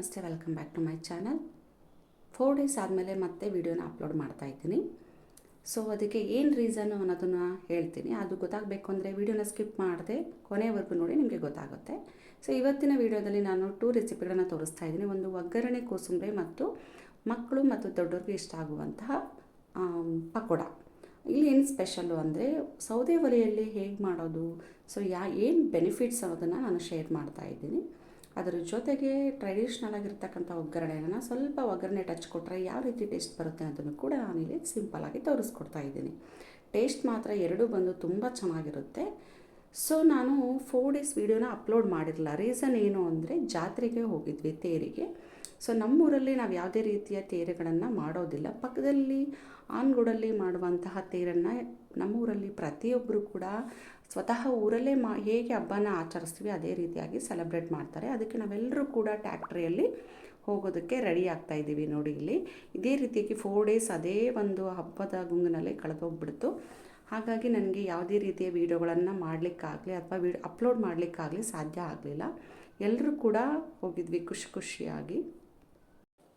ನಮಸ್ತೆ welcome back to my channel four days ಆದಮೇಲೆ ಮತ್ತೆ ವಿಡಿಯೋನ ಅಪ್ಲೋಡ್ ಮಾಡ್ತಾ ಇದ್ದೀನಿ. ಸೊ ಅದಕ್ಕೆ ಏನು ರೀಸನ್ನು ಅನ್ನೋದನ್ನು ಹೇಳ್ತೀನಿ. ಅದು ಗೊತ್ತಾಗಬೇಕು ಅಂದರೆ ವಿಡಿಯೋನ ಸ್ಕಿಪ್ ಮಾಡದೆ ಕೊನೆವರೆಗೂ ನೋಡಿ ನಿಮಗೆ ಗೊತ್ತಾಗುತ್ತೆ. ಸೊ ಇವತ್ತಿನ ವಿಡಿಯೋದಲ್ಲಿ ನಾನು ಟೂ ರೆಸಿಪಿಗಳನ್ನು ತೋರಿಸ್ತಾ ಇದ್ದೀನಿ. ಒಂದು ಒಗ್ಗರಣೆ ಕೋಸುಂಬೆ ಮತ್ತು ಮಕ್ಕಳು ಮತ್ತು ದೊಡ್ಡವ್ರಿಗೆ ಇಷ್ಟ ಆಗುವಂತಹ ಪಕೋಡ. ಇಲ್ಲಿ ಏನು ಸ್ಪೆಷಲ್ಲು ಅಂದರೆ ಸೌದೆ ಒಲೆಯಲ್ಲಿ ಹೇಗೆ ಮಾಡೋದು? ಸೊ ಯಾ, ಏನು ಬೆನಿಫಿಟ್ಸ್ ಅನ್ನೋದನ್ನು ನಾನು ಶೇರ್ ಮಾಡ್ತಾ ಇದ್ದೀನಿ. ಅದರ ಜೊತೆಗೆ ಟ್ರೆಡಿಷ್ನಲ್ ಆಗಿರ್ತಕ್ಕಂಥ ಒಗ್ಗರಣೆನ ಸ್ವಲ್ಪ ಒಗ್ಗರಣೆ ಟಚ್ ಕೊಟ್ಟರೆ ಯಾವ ರೀತಿ ಟೇಸ್ಟ್ ಬರುತ್ತೆ ಅನ್ನೋದನ್ನು ಕೂಡ ನಾನಿಲ್ಲಿ ಸಿಂಪಲ್ಲಾಗಿ ತೋರಿಸ್ಕೊಡ್ತಾ ಇದ್ದೀನಿ. ಟೇಸ್ಟ್ ಮಾತ್ರ ಎರಡೂ ಬಂದು ತುಂಬ ಚೆನ್ನಾಗಿರುತ್ತೆ. ಸೊ ನಾನು ಫೋರ್ ಡೇಸ್ ವೀಡಿಯೋನ ಅಪ್ಲೋಡ್ ಮಾಡಿರಲಿಲ್ಲ ರೀಸನ್ ಏನು ಅಂದರೆ ಜಾತ್ರೆಗೆ ಹೋಗಿದ್ವಿ ತೇರಿಗೆ. ಸೊ ನಮ್ಮೂರಲ್ಲಿ ನಾವು ಯಾವುದೇ ರೀತಿಯ ತೇರೆಗಳನ್ನು ಮಾಡೋದಿಲ್ಲ. ಪಕ್ಕದಲ್ಲಿ ಆನ್ಗೋಡಲ್ಲಿ ಮಾಡುವಂತಹ ತೇರನ್ನು ನಮ್ಮೂರಲ್ಲಿ ಪ್ರತಿಯೊಬ್ಬರು ಕೂಡ ಸ್ವತಃ ಊರಲ್ಲೇ ಮಾ, ಹೇಗೆ ಹಬ್ಬನ ಆಚರಿಸ್ತೀವಿ ಅದೇ ರೀತಿಯಾಗಿ ಸೆಲೆಬ್ರೇಟ್ ಮಾಡ್ತಾರೆ. ಅದಕ್ಕೆ ನಾವೆಲ್ಲರೂ ಕೂಡ ಟ್ಯಾಕ್ಟ್ರಿಯಲ್ಲಿ ಹೋಗೋದಕ್ಕೆ ರೆಡಿ ಆಗ್ತಾ ಇದ್ದೀವಿ ನೋಡಿ ಇಲ್ಲಿ. ಇದೇ ರೀತಿಯಾಗಿ ಫೋರ್ ಡೇಸ್ ಅದೇ ಒಂದು ಹಬ್ಬದ ಗುಂಗಿನಲ್ಲೇ ಕಳೆದೋಗ್ಬಿಡ್ತು. ಹಾಗಾಗಿ ನನಗೆ ಯಾವುದೇ ರೀತಿಯ ವೀಡಿಯೋಗಳನ್ನು ಮಾಡಲಿಕ್ಕಾಗಲಿ ಅಥವಾ ವೀಡ್ ಅಪ್ಲೋಡ್ ಮಾಡಲಿಕ್ಕಾಗಲಿ ಸಾಧ್ಯ ಆಗಲಿಲ್ಲ. ಎಲ್ಲರೂ ಕೂಡ ಹೋಗಿದ್ವಿ ಖುಷಿ ಖುಷಿಯಾಗಿ.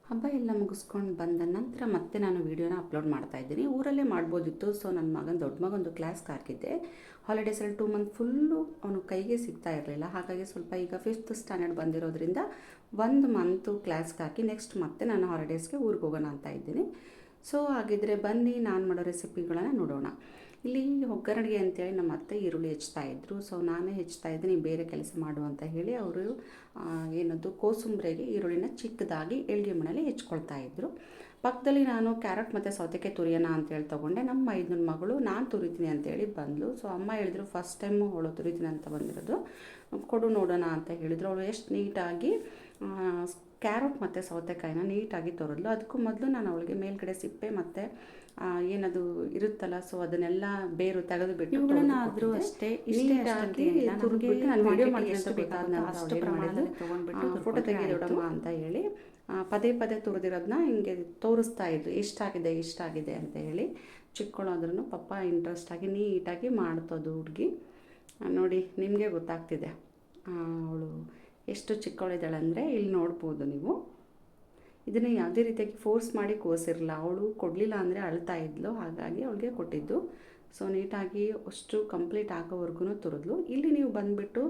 ಹಬ್ಬ ಎಲ್ಲ ಮುಗಿಸ್ಕೊಂಡು ಬಂದ ನಂತರ ಮತ್ತೆ ನಾನು ವೀಡಿಯೋನ ಅಪ್ಲೋಡ್ ಮಾಡ್ತಾ ಇದ್ದೀನಿ. ಊರಲ್ಲೇ ಮಾಡ್ಬೋದಿತ್ತು. ಸೊ ನನ್ನ ಮಗನ ದೊಡ್ಡ ಮಗಂದು ಕ್ಲಾಸ್ಗೆ ಹಾಕಿದ್ದೆ ಹಾಲಿಡೇಸಲ್ಲಿ ಟೂ ಮಂತ್ ಫುಲ್ಲು ಅವನು ಕೈಗೆ ಸಿಗ್ತಾ ಇರಲಿಲ್ಲ. ಹಾಗಾಗಿ ಸ್ವಲ್ಪ ಈಗ ಫಿಫ್ತ್ ಸ್ಟ್ಯಾಂಡರ್ಡ್ ಬಂದಿರೋದ್ರಿಂದ ಒಂದು ಮಂತು ಕ್ಲಾಸ್ಗೆ ಹಾಕಿ ನೆಕ್ಸ್ಟ್ ಮತ್ತೆ ನಾನು ಹಾಲಿಡೇಸ್ಗೆ ಊರಿಗೆ ಹೋಗೋಣ ಅಂತ ಇದ್ದೀನಿ. ಸೊ ಹಾಗಿದ್ರೆ ಬನ್ನಿ, ನಾನು ಮಾಡೋ ರೆಸಿಪಿಗಳನ್ನು ನೋಡೋಣ. ಇಲ್ಲಿ ಒಗ್ಗರಣೆಗೆ ಅಂತೇಳಿ ನಮ್ಮ ಅತ್ತೆ ಈರುಳ್ಳಿ ಹೆಚ್ತಾ ಇದ್ದರು ಸೊ ನಾನೇ ಹೆಚ್ಚ್ತಾ ಇದ್ದೀನಿ ಬೇರೆ ಕೆಲಸ ಮಾಡು ಅಂತ ಹೇಳಿ ಅವರು ಏನದು ಕೋಸುಂಬರಿಗೆ ಈರುಳ್ಳಿನ ಚಿಕ್ಕದಾಗಿ ಎಳ್ಗೆ ಮಣೆಯಲ್ಲಿ ಹೆಚ್ಕೊಳ್ತಾ ಇದ್ದರು ಪಕ್ಕದಲ್ಲಿ ನಾನು ಕ್ಯಾರೆಟ್ ಮತ್ತು ಸೌತೆಕಾಯಿ ತುರಿಯೋಣ ಅಂತೇಳಿ ತೊಗೊಂಡೆ. ನಮ್ಮ ಐದನ ಮಗಳು, ನಾನು ತುರಿತೀನಿ ಅಂತೇಳಿ ಬಂದಳು ಸೊ ಅಮ್ಮ ಹೇಳಿದ್ರು ಫಸ್ಟ್ ಟೈಮು ಅವಳು ತುರಿತೀನಿ ಅಂತ ಬಂದಿರೋದು. ಕೊಡು ನೋಡೋಣ ಅಂತ ಹೇಳಿದ್ರು. ಅವಳು ಎಷ್ಟು ನೀಟಾಗಿ ಕ್ಯಾರೆಟ್ ಮತ್ತು ಸೌತೆಕಾಯಿನ ನೀಟಾಗಿ ತೊರೆದ್ಲು. ಅದಕ್ಕೂ ಮೊದಲು ನಾನು ಅವಳಿಗೆ ಮೇಲ್ಗಡೆ ಸಿಪ್ಪೆ ಮತ್ತು ಏನದು ಇರುತ್ತಲ್ಲ ಸೊ ಅದನ್ನೆಲ್ಲ ಬೇರು ತೆಗೆದು ಬಿಟ್ಟು ಇವುಗಳನ್ನ ಆದರೂ ಅಷ್ಟೇ ಇಷ್ಟೇ ಫೋಟೋ ತೆಗೆದೊಡಮ್ಮ ಅಂತ ಹೇಳಿ ಪದೇ ಪದೇ ತುರಿದಿರೋದನ್ನ ಹಿಂಗೆ ತೋರಿಸ್ತಾ ಇದ್ದು ಇಷ್ಟಾಗಿದೆ ಇಷ್ಟಾಗಿದೆ ಅಂತ ಹೇಳಿ ಚಿಕ್ಕಳಾದ್ರೂ ಪಪ್ಪ ಇಂಟ್ರೆಸ್ಟಾಗಿ ನೀಟಾಗಿ ಮಾಡ್ತೋದು ಹುಡುಗಿ. ನೋಡಿ ನಿಮಗೆ ಗೊತ್ತಾಗ್ತಿದೆ. ಅವಳು ಎಷ್ಟು ಚಿಕ್ಕವಳಿದ್ದಾಳೆ ಅಂದರೆ ಇಲ್ಲಿ ನೋಡ್ಬೋದು ನೀವು. ಇದನ್ನು ಯಾವುದೇ ರೀತಿಯಾಗಿ ಫೋರ್ಸ್ ಮಾಡಿ ಕೋಸಿರಲ್ಲ ಅವಳು ಕೊಡಲಿಲ್ಲ ಅಂದರೆ ಅಳ್ತಾ ಇದ್ಲು. ಹಾಗಾಗಿ ಅವಳಿಗೆ ಕೊಟ್ಟಿದ್ದು. ಸೊ ನೀಟಾಗಿ ಅಷ್ಟು ಕಂಪ್ಲೀಟ್ ಆಗೋವರೆಗೂ ತುರಿದ್ಲು. ಇಲ್ಲಿ ನೀವು ಬಂದುಬಿಟ್ಟು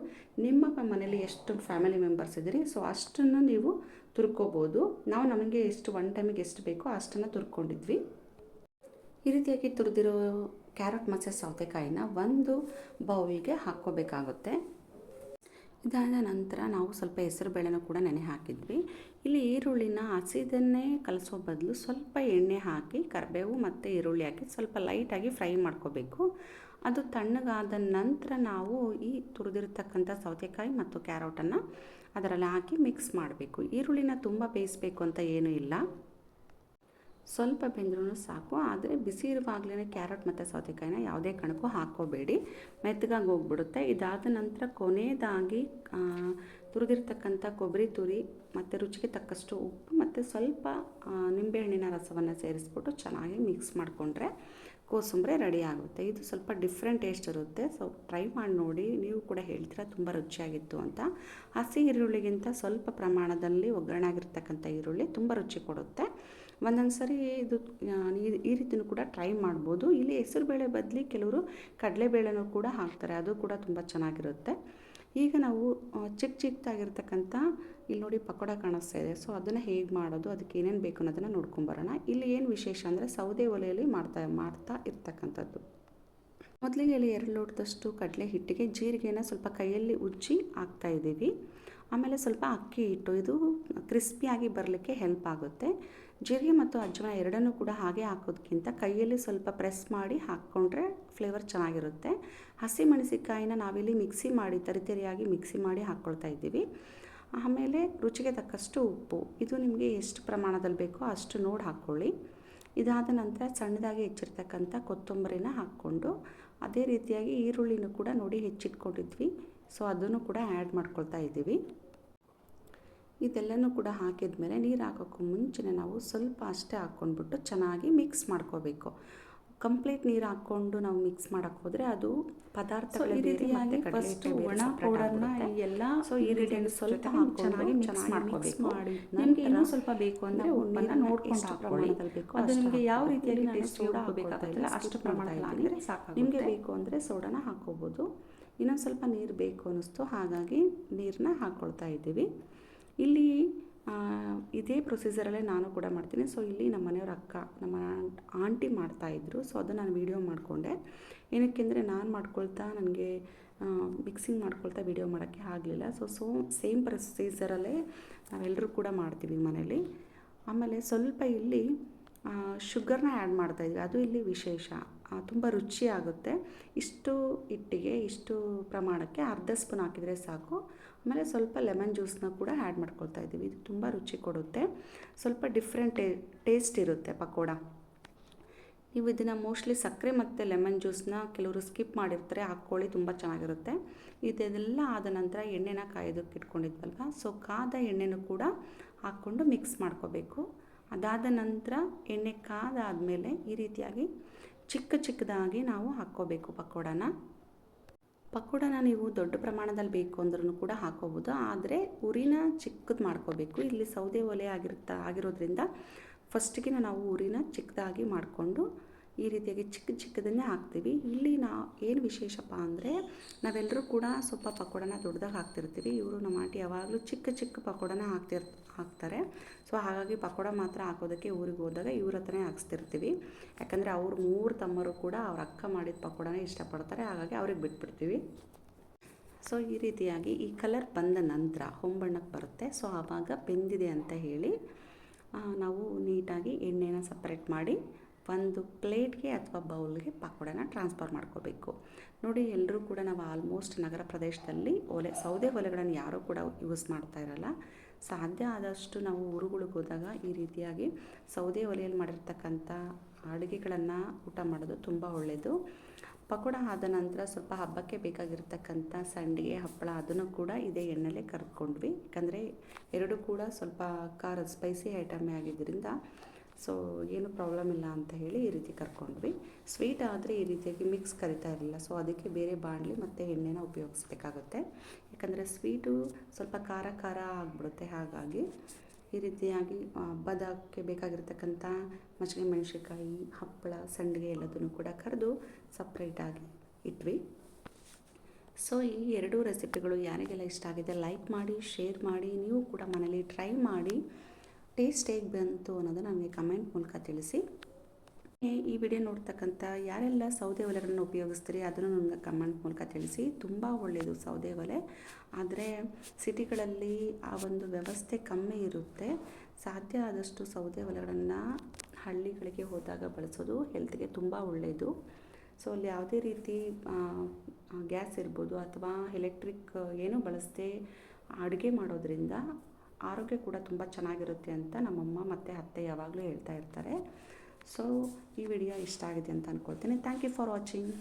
ನಿಮ್ಮ ಮನೇಲಿ ಎಷ್ಟು ಫ್ಯಾಮಿಲಿ ಮೆಂಬರ್ಸ್ ಇದ್ದೀರಿ? ಸೊ ಅಷ್ಟನ್ನು ನೀವು ತುರ್ಕೋಬೋದು. ನಾವು ನಮಗೆ ಎಷ್ಟು ಒನ್ ಟೈಮಿಗೆ ಎಷ್ಟು ಬೇಕೋ ಅಷ್ಟನ್ನು ತುರ್ಕೊಂಡಿದ್ವಿ. ಈ ರೀತಿಯಾಗಿ ತುರಿದಿರೋ ಕ್ಯಾರೆಟ್ ಮತ್ತು ಸೌತೆಕಾಯಿನ ಒಂದು ಬೌಲ್ಗೆ ಹಾಕ್ಕೋಬೇಕಾಗುತ್ತೆ. ಇದಾದ ನಂತರ ನಾವು ಸ್ವಲ್ಪ ಹೆಸರು ಬೇಳೆನೂ ಕೂಡ ನೆನೆ ಹಾಕಿದ್ವಿ. ಇಲ್ಲಿ ಈರುಳ್ಳಿನ ಹಸಿದನ್ನೇ ಕಲಸೋ ಬದಲು ಸ್ವಲ್ಪ ಎಣ್ಣೆ ಹಾಕಿ, ಕರಿಬೇವು ಮತ್ತು ಈರುಳ್ಳಿ ಹಾಕಿ ಸ್ವಲ್ಪ ಲೈಟಾಗಿ ಫ್ರೈ ಮಾಡ್ಕೋಬೇಕು. ಅದು ತಣ್ಣಗಾದ ನಂತರ ನಾವು ಈ ತುರಿದಿರ್ತಕ್ಕಂಥ ಸೌತೆಕಾಯಿ ಮತ್ತು ಕ್ಯಾರೋಟನ್ನು ಅದರಲ್ಲಿ ಹಾಕಿ ಮಿಕ್ಸ್ ಮಾಡಬೇಕು. ಈರುಳ್ಳಿನ ತುಂಬ ಬೇಯಿಸಬೇಕು ಅಂತ ಏನೂ ಇಲ್ಲ. ಸ್ವಲ್ಪ ಬೆಂದ್ರೂ ಸಾಕು, ಆದರೆ ಬಿಸಿ ಇರುವಾಗಲೇ ಕ್ಯಾರೆಟ್ ಮತ್ತು ಸೌತೆಕಾಯಿನ ಯಾವುದೇ ಕಣಕ್ಕೂ ಹಾಕೋಬೇಡಿ ಮೆತ್ತಗಾಗಿ ಹೋಗ್ಬಿಡುತ್ತೆ. ಇದಾದ ನಂತರ ಕೊನೆಯದಾಗಿ ತುರಿದಿರ್ತಕ್ಕಂಥ ಕೊಬ್ಬರಿ ತುರಿ ಮತ್ತು ರುಚಿಗೆ ತಕ್ಕಷ್ಟು ಉಪ್ಪು ಮತ್ತು ಸ್ವಲ್ಪ ನಿಂಬೆಹಣ್ಣಿನ ರಸವನ್ನು ಸೇರಿಸ್ಬಿಟ್ಟು ಚೆನ್ನಾಗಿ ಮಿಕ್ಸ್ ಮಾಡಿಕೊಂಡ್ರೆ ಕೋಸಂಬರಿ ರೆಡಿ ಆಗುತ್ತೆ. ಇದು ಸ್ವಲ್ಪ ಡಿಫ್ರೆಂಟ್ ಟೇಸ್ಟ್ ಇರುತ್ತೆ. ಸೊ, ಟ್ರೈ ಮಾಡಿ ನೋಡಿ. ನೀವು ಕೂಡ ಹೇಳ್ತೀರಾ, ತುಂಬ ರುಚಿಯಾಗಿತ್ತು ಅಂತ. ಹಸಿ ಈರುಳ್ಳಿಗಿಂತ ಸ್ವಲ್ಪ ಪ್ರಮಾಣದಲ್ಲಿ ಒಗ್ಗರಣೆ ಆಗಿರ್ತಕ್ಕಂಥ ಈರುಳ್ಳಿ ತುಂಬ ರುಚಿ ಕೊಡುತ್ತೆ. ಒಂದೊಂದು ಸರಿ ಇದು ಈ- ರೀತಿಯೂ ಕೂಡ ಟ್ರೈ ಮಾಡ್ಬೋದು. ಇಲ್ಲಿ ಹೆಸರುಬೇಳೆ ಬದಲಿ ಕೆಲವರು ಕಡಲೆಬೇಳೆನೂ ಕೂಡ ಹಾಕ್ತಾರೆ. ಅದು ಕೂಡ ತುಂಬ ಚೆನ್ನಾಗಿರುತ್ತೆ. ಈಗ ನಾವು ಚಿಕ್ಕ ಚಿಕ್ಕದಾಗಿರ್ತಕ್ಕಂಥ ಇಲ್ಲಿ ನೋಡಿ ಪಕೋಡ ಕಾಣಿಸ್ತಾ ಇದೆ. ಸೊ ಅದನ್ನು ಹೇಗೆ ಮಾಡೋದು, ಅದಕ್ಕೆ ಏನೇನು ಬೇಕು ಅನ್ನೋದನ್ನು ನೋಡ್ಕೊಂಬರೋಣ ಇಲ್ಲಿ ಏನು ವಿಶೇಷ ಅಂದರೆ ಸೌದೆ ಒಲೆಯಲ್ಲಿ ಮಾಡ್ತಾ ಮಾಡ್ತಾ ಇರ್ತಕ್ಕಂಥದ್ದು. ಮೊದಲಿಗೆ ಇಲ್ಲಿ ಎರಡು ಲೋಟದಷ್ಟು ಕಡಲೆ ಹಿಟ್ಟಿಗೆ ಜೀರಿಗೆನ ಸ್ವಲ್ಪ ಕೈಯಲ್ಲಿ ಉಜ್ಜಿ ಹಾಕ್ತಾ ಇದ್ದೀವಿ. ಆಮೇಲೆ ಸ್ವಲ್ಪ ಅಕ್ಕಿ ಹಿಟ್ಟು, ಇದು ಕ್ರಿಸ್ಪಿಯಾಗಿ ಬರಲಿಕ್ಕೆ ಹೆಲ್ಪ್ ಆಗುತ್ತೆ. ಜೀರಿಗೆ ಮತ್ತು ಅಜ್ವಾನ ಎರಡನ್ನೂ ಕೂಡ ಹಾಗೆ ಹಾಕೋದಕ್ಕಿಂತ ಕೈಯಲ್ಲಿ ಸ್ವಲ್ಪ ಪ್ರೆಸ್ ಮಾಡಿ ಹಾಕ್ಕೊಂಡ್ರೆ ಫ್ಲೇವರ್ ಚೆನ್ನಾಗಿರುತ್ತೆ. ಹಸಿ ಮೆಣಸಿಕಾಯಿನ ನಾವಿಲ್ಲಿ ಮಿಕ್ಸಿ ಮಾಡಿ, ತರಿತರಿಯಾಗಿ ಮಿಕ್ಸಿ ಮಾಡಿ ಹಾಕ್ಕೊಳ್ತಾ ಇದ್ದೀವಿ. ಆಮೇಲೆ ರುಚಿಗೆ ತಕ್ಕಷ್ಟು ಉಪ್ಪು. ಇದು ನಿಮಗೆ ಎಷ್ಟು ಪ್ರಮಾಣದಲ್ಲಿ ಬೇಕೋ ಅಷ್ಟು ನೋಡಿ ಹಾಕ್ಕೊಳ್ಳಿ. ಇದಾದ ನಂತರ ಸಣ್ಣದಾಗಿ ಹೆಚ್ಚಿರ್ತಕ್ಕಂಥ ಕೊತ್ತಂಬರಿನ ಹಾಕ್ಕೊಂಡು ಅದೇ ರೀತಿಯಾಗಿ ಈರುಳ್ಳಿನೂ ಕೂಡ ನೋಡಿ ಹೆಚ್ಚಿಟ್ಕೊಂಡಿದ್ವಿ. ಸೊ ಅದನ್ನು ಕೂಡ ಆ್ಯಡ್ ಮಾಡ್ಕೊಳ್ತಾ ಇದ್ದೀವಿ. ಇದೆಲ್ಲನೂ ಕೂಡ ಹಾಕಿದ ಮೇಲೆ ನೀರು ಹಾಕೋಕ್ಕೂ ಮುಂಚೆನೇ ನಾವು ಸ್ವಲ್ಪ ಅಷ್ಟೇ ಹಾಕ್ಕೊಂಡ್ಬಿಟ್ಟು ಚೆನ್ನಾಗಿ ಮಿಕ್ಸ್ ಮಾಡ್ಕೋಬೇಕು ಕಂಪ್ಲೀಟ್ ನೀರು ಹಾಕ್ಕೊಂಡು ನಾವು ಮಿಕ್ಸ್ ಮಾಡಕ್ಕೆ ಹೋದರೆ ಅದು ಪದಾರ್ಥ ಈ ರೀತಿಯಾಗಿ ಒಣ ಪೌಡರ್ನ ಎಲ್ಲ ಸೊ ಈ ingredients ಸ್ವಲ್ಪ ಚೆನ್ನಾಗಿ ಮಿಕ್ಸ್ ಮಾಡ್ಕೋಬೇಕು. ನಿಮಗೆ ಇನ್ನೂ ಸ್ವಲ್ಪ ಬೇಕು ಅಂದರೆ ಉಪ್ಪನ್ನ ನೋಡ್ಕೊಂಡು ಬೇಕೋ ಅದು ನಿಮಗೆ ಯಾವ. ರೀತಿಯಾಗಿ ಟೇಸ್ಟ್ ಹಾಕ್ಬೇಕಾಗತ್ತಲ್ಲ, ಅಷ್ಟು ಪ್ರಮಾಣದಲ್ಲಿ. ಹಾಕಿದ್ರೆ ನಿಮಗೆ ಬೇಕು ಅಂದರೆ ಸೋಡಾನ ಹಾಕ್ಕೋಬೋದು ಇನ್ನೊಂದು ಸ್ವಲ್ಪ ನೀರು ಬೇಕು ಅನ್ನಿಸ್ತು ಹಾಗಾಗಿ ನೀರನ್ನ ಹಾಕ್ಕೊಳ್ತಾ ಇದ್ದೀವಿ ಇಲ್ಲಿ ಇದೇ ಪ್ರೊಸೀಜರಲ್ಲೇ ನಾನು ಕೂಡ ಮಾಡ್ತೀನಿ. ಸೊ ಇಲ್ಲಿ ನಮ್ಮ ಮನೆಯವ್ರ ಅಕ್ಕ, ನಮ್ಮ ಆಂಟಿ ಮಾಡ್ತಾಯಿದ್ರು ಸೊ ಅದನ್ನು ನಾನು ವೀಡಿಯೋ ಮಾಡಿಕೊಂಡೆ. ಏನಕ್ಕೆಂದರೆ ನಾನು ಮಾಡ್ಕೊಳ್ತಾ ನನಗೆ ಮಿಕ್ಸಿಂಗ್ ಮಾಡ್ಕೊಳ್ತಾ ವೀಡಿಯೋ ಮಾಡೋಕ್ಕೆ ಆಗಲಿಲ್ಲ. ಸೊ ಸೊ ಸೇಮ್ ಪ್ರೊಸೀಜರಲ್ಲೇ ನಾವೆಲ್ಲರೂ ಕೂಡ ಮಾಡ್ತೀವಿ ಮನೇಲಿ. ಆಮೇಲೆ ಸ್ವಲ್ಪ ಇಲ್ಲಿ ಶುಗರ್ನ ಆ್ಯಡ್ ಮಾಡ್ತಾಯಿದ್ವಿ ಅದು ಇಲ್ಲಿ ವಿಶೇಷ. ತುಂಬ ರುಚಿ ಆಗುತ್ತೆ ಇಷ್ಟು ಹಿಟ್ಟಿಗೆ, ಇಷ್ಟು ಪ್ರಮಾಣಕ್ಕೆ ಅರ್ಧ ಸ್ಪೂನ್ ಹಾಕಿದರೆ ಸಾಕು. ಆಮೇಲೆ ಸ್ವಲ್ಪ ಲೆಮನ್ ಜ್ಯೂಸನ್ನ ಕೂಡ ಆ್ಯಡ್ ಮಾಡ್ಕೊಳ್ತಾ ಇದ್ದೀವಿ. ಇದು ತುಂಬ ರುಚಿ ಕೊಡುತ್ತೆ. ಸ್ವಲ್ಪ ಡಿಫ್ರೆಂಟ್ ಟೇಸ್ಟ್ ಇರುತ್ತೆ ಪಕೋಡ. ನೀವು ಇದನ್ನು ಮೋಸ್ಟ್ಲಿ ಸಕ್ಕರೆ ಮತ್ತು ಲೆಮನ್ ಜ್ಯೂಸನ್ನ ಕೆಲವರು ಸ್ಕಿಪ್ ಮಾಡಿರ್ತಾರೆ. ಹಾಕ್ಕೊಳ್ಳಿ ತುಂಬ ಚೆನ್ನಾಗಿರುತ್ತೆ. ಇದೆಲ್ಲ ಆದ ನಂತರ ಎಣ್ಣೆನ ಕಾಯೋದಕ್ಕೆ ಇಟ್ಕೊಂಡಿದ್ವಲ್ವ? ಸೊ ಕಾದ ಎಣ್ಣೆನೂ ಕೂಡ ಹಾಕ್ಕೊಂಡು ಮಿಕ್ಸ್ ಮಾಡ್ಕೋಬೇಕು. ಅದಾದ ನಂತರ ಎಣ್ಣೆ ಕಾದಾದಮೇಲೆ ಈ ರೀತಿಯಾಗಿ ಚಿಕ್ಕ ಚಿಕ್ಕದಾಗಿ ನಾವು ಹಾಕ್ಕೋಬೇಕು ಪಕೋಡನ. ಪಕೋಡನ ನೀವು ದೊಡ್ಡ ಪ್ರಮಾಣದಲ್ಲಿ ಬೇಕು ಅಂದ್ರೂ ಕೂಡ ಹಾಕೋಬೋದು ಆದರೆ ಉರಿನ ಚಿಕ್ಕದು ಮಾಡ್ಕೋಬೇಕು. ಇಲ್ಲಿ ಸೌದೆ ಒಲೆ ಆಗಿರುತ್ತಾ, ಆಗಿರೋದ್ರಿಂದ ಫಸ್ಟಿಗೆ ನಾವು ಉರಿನ ಚಿಕ್ಕದಾಗಿ ಮಾಡಿಕೊಂಡು ಈ ರೀತಿಯಾಗಿ ಚಿಕ್ಕ ಚಿಕ್ಕದನ್ನೇ ಹಾಕ್ತೀವಿ. ಇಲ್ಲಿ ನಾ ಏನು ವಿಶೇಷಪ್ಪ ಅಂದರೆ ನಾವೆಲ್ಲರೂ ಕೂಡ ಸ್ವಲ್ಪ ಪಕೋಡನ ದೊಡ್ಡದಾಗಿ ಹಾಕ್ತಿರ್ತೀವಿ. ಇವರು ನಮ್ಮ ಆಂಟಿ ಯಾವಾಗಲೂ ಚಿಕ್ಕ ಚಿಕ್ಕ ಪಕೋಡನ ಹಾಕ್ತಿರ್ ಹಾಕ್ತಾರೆ. ಸೊ ಹಾಗಾಗಿ ಪಕೋಡ ಮಾತ್ರ ಹಾಕೋದಕ್ಕೆ ಊರಿಗೆ ಹೋದಾಗ ಇವ್ರ ಹತ್ರನೇ ಹಾಕ್ಸ್ತಿರ್ತೀವಿ. ಯಾಕಂದರೆ ಅವ್ರ ಮೂರು ತಮ್ಮರು ಕೂಡ ಅವ್ರ ಅಕ್ಕ ಮಾಡಿದ ಪಕೋಡನೇ ಇಷ್ಟಪಡ್ತಾರೆ. ಹಾಗಾಗಿ ಅವ್ರಿಗೆ ಬಿಟ್ಬಿಡ್ತೀವಿ. ಸೊ ಈ ರೀತಿಯಾಗಿ ಈ ಕಲರ್ ಬಂದ ನಂತರ ಹೊಂಬಣ್ಣಕ್ಕೆ ಬರುತ್ತೆ. ಸೊ ಆವಾಗ ಬೆಂದಿದೆ ಅಂತ ಹೇಳಿ ನಾವು ನೀಟಾಗಿ ಎಣ್ಣೆನ ಸಪ್ರೇಟ್ ಮಾಡಿ ಒಂದು ಪ್ಲೇಟ್ಗೆ ಅಥವಾ ಬೌಲ್ಗೆ ಪಕೋಡನ ಟ್ರಾನ್ಸ್ಫರ್ ಮಾಡ್ಕೋಬೇಕು. ನೋಡಿ ಎಲ್ಲರೂ ಕೂಡ ನಾವು ಆಲ್ಮೋಸ್ಟ್ ನಗರ ಪ್ರದೇಶದಲ್ಲಿ ಒಲೆ, ಸೌದೆ ಒಲೆಗಳನ್ನು ಯಾರೂ ಕೂಡ ಯೂಸ್ ಮಾಡ್ತಾ ಇರಲ್ಲ. ಸಾಧ್ಯ ಆದಷ್ಟು ನಾವು ಊರುಗಳಿಗೆ ಹೋದಾಗ ಈ ರೀತಿಯಾಗಿ ಸೌದೆ ಒಲೆಯಲ್ಲಿ ಮಾಡಿರ್ತಕ್ಕಂಥ ಅಡುಗೆಗಳನ್ನು ಊಟ ಮಾಡೋದು ತುಂಬ ಒಳ್ಳೆಯದು ಪಕೋಡ ಆದ ನಂತರ ಸ್ವಲ್ಪ ಹಬ್ಬಕ್ಕೆ ಬೇಕಾಗಿರ್ತಕ್ಕಂಥ ಸಂಡಿಗೆ, ಹಪ್ಪಳ ಅದನ್ನು ಕೂಡ ಇದೇ ಎಣ್ಣೆಲೇ ಕರ್ಕೊಂಡ್ವಿ ಯಾಕಂದರೆ ಎರಡು ಕೂಡ ಸ್ವಲ್ಪ ಖಾರ ಸ್ಪೈಸಿ ಐಟಮೇ ಆಗಿದ್ದರಿಂದ ಸೊ ಏನು ಪ್ರಾಬ್ಲಮ್ ಇಲ್ಲ ಅಂತ ಹೇಳಿ ಈ ರೀತಿ ಕರ್ಕೊಂಡ್ವಿ. ಸ್ವೀಟ್ ಆದರೆ ಈ ರೀತಿಯಾಗಿ ಮಿಕ್ಸ್ ಕರಿತಾ ಇರಲಿಲ್ಲ. ಸೊ ಅದಕ್ಕೆ ಬೇರೆ ಬಾಣಲಿ ಮತ್ತು ಎಣ್ಣೆನ ಉಪಯೋಗಿಸ್ಬೇಕಾಗುತ್ತೆ. ಯಾಕಂದರೆ ಸ್ವೀಟು ಸ್ವಲ್ಪ ಖಾರ ಖಾರ ಆಗಿಬಿಡುತ್ತೆ, ಹಾಗಾಗಿ ಈ ರೀತಿಯಾಗಿ ಹಬ್ಬದಕ್ಕೆ ಬೇಕಾಗಿರ್ತಕ್ಕಂಥ ಮಜ್ಜಿಗೆ ಮೆಣಸಿನ್ಕಾಯಿ, ಹಪ್ಪಳ, ಸಂಡಿಗೆ ಎಲ್ಲದನ್ನು ಕೂಡ ಕರೆದು ಸಪ್ರೇಟಾಗಿ ಇಟ್ವಿ. ಸೊ ಈ ಎರಡೂ ರೆಸಿಪಿಗಳು ಯಾರಿಗೆಲ್ಲ ಇಷ್ಟ ಆಗಿದೆ ಲೈಕ್ ಮಾಡಿ ಶೇರ್ ಮಾಡಿ, ನೀವು ಕೂಡ ಮನೇಲಿ ಟ್ರೈ ಮಾಡಿ ಟೇಸ್ಟ್ ಹೇಗೆ ಬಂತು ಅನ್ನೋದು ನನಗೆ ಕಮೆಂಟ್ ಮೂಲಕ ತಿಳಿಸಿ. ಈ ವಿಡಿಯೋ ನೋಡ್ತಕ್ಕಂಥ ಯಾರೆಲ್ಲ ಸೌದೆ ಒಲೆಗಳನ್ನು ಉಪಯೋಗಿಸ್ತೀರಿ ಅದನ್ನು ನನಗೆ ಕಮೆಂಟ್ ಮೂಲಕ ತಿಳಿಸಿ. ತುಂಬ ಒಳ್ಳೆಯದು ಸೌದೆ ಒಲೆ. ಆದರೆ ಸಿಟಿಗಳಲ್ಲಿ ಆ ಒಂದು ವ್ಯವಸ್ಥೆ ಕಮ್ಮಿ ಇರುತ್ತೆ. ಸಾಧ್ಯ ಆದಷ್ಟು ಸೌದೆ ಒಲೆಗಳನ್ನು ಹಳ್ಳಿಗಳಿಗೆ ಹೋದಾಗ ಬಳಸೋದು ಹೆಲ್ತ್ಗೆ ತುಂಬ ಒಳ್ಳೆಯದು. ಸೊ ಅಲ್ಲಿ ಯಾವುದೇ ರೀತಿ ಗ್ಯಾಸ್ ಇರ್ಬೋದು ಅಥವಾ ಎಲೆಕ್ಟ್ರಿಕ್ ಏನೂ ಬಳಸದೆ ಅಡುಗೆ ಮಾಡೋದ್ರಿಂದ ಆರೋಗ್ಯ ಕೂಡ ತುಂಬ ಚೆನ್ನಾಗಿರುತ್ತೆ ಅಂತ ನಮ್ಮಮ್ಮ ಮತ್ತು ಅತ್ತೆ ಯಾವಾಗಲೂ ಹೇಳ್ತಾ ಇರ್ತಾರೆ. ಸೊ ಈ ವಿಡಿಯೋ ಇಷ್ಟ ಆಗಿದೆ ಅಂತ ಅಂದ್ಕೊಳ್ತೀನಿ ಥ್ಯಾಂಕ್ ಯು ಫಾರ್ ವಾಚಿಂಗ್